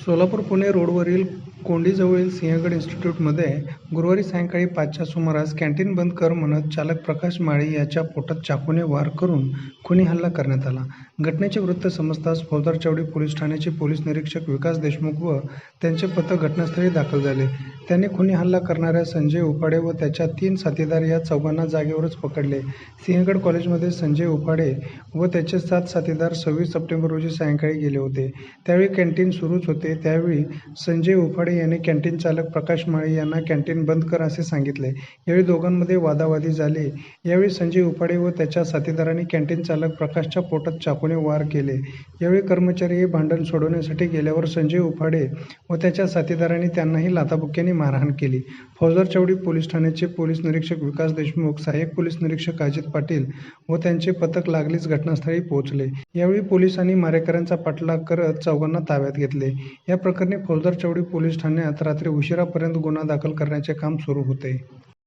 सोलापूर पुणे रोडवरील कोंडीजवळील सिंहगड इन्स्टिट्यूटमध्ये गुरुवारी सायंकाळी पाचच्या सुमारास कॅन्टीन बंद कर म्हणत चालक प्रकाश माळी याच्या पोटात चाकूने वार करून खुनी हल्ला करण्यात आला. घटनेचे वृत्त समजताच फौजदार चावडी पोलीस ठाण्याचे पोलीस निरीक्षक विकास देशमुख व त्यांचे पथक घटनास्थळी दाखल झाले. त्यांनी खुनी हल्ला करणाऱ्या संजय उपाडे व त्याच्या तीन साथीदार या चौघांना जागेवरच पकडले. सिंहगड कॉलेजमध्ये संजय उपाडे व त्याचे सात साथीदार सव्वीस सप्टेंबर रोजी सायंकाळी गेले होते. त्यावेळी कॅन्टीन सुरूच होते. त्यावेळी संजय उफाडे यांनी कॅन्टीन चालक प्रकाश माळी यांना कॅन्टीन बंद कर असे सांगितले. यावेळी दोघांमध्ये वादावादी झाली. यावेळी संजय उफाडे व त्याच्या साथीदारांनी कॅन्टीन चालक प्रकाशच्या पोटात चाकूने वार केले. यावेळी कर्मचारी हे भांडण सोडवण्यासाठी गेल्यावर संजय उफाडे व त्याच्या साथीदारांनी त्यांनाही लाथाबुक्क्यांनी मारहाण केली. फौजदार चौडी पोलीस ठाण्याचे पोलीस निरीक्षक विकास देशमुख सहाय्यक पोलीस निरीक्षक अजित पाटील व त्यांचे पथक लागलीच घटनास्थळी पोहोचले. यावेळी पोलिसांनी मारेकऱ्यांचा पाठलाग करत चौघांना ताब्यात घेतले. या प्रकरणी फौजदार चौडी पोलीस ठाण्यात रात्री उशिरापर्यंत गुन्हा दाखल करण्याचे काम सुरू होते.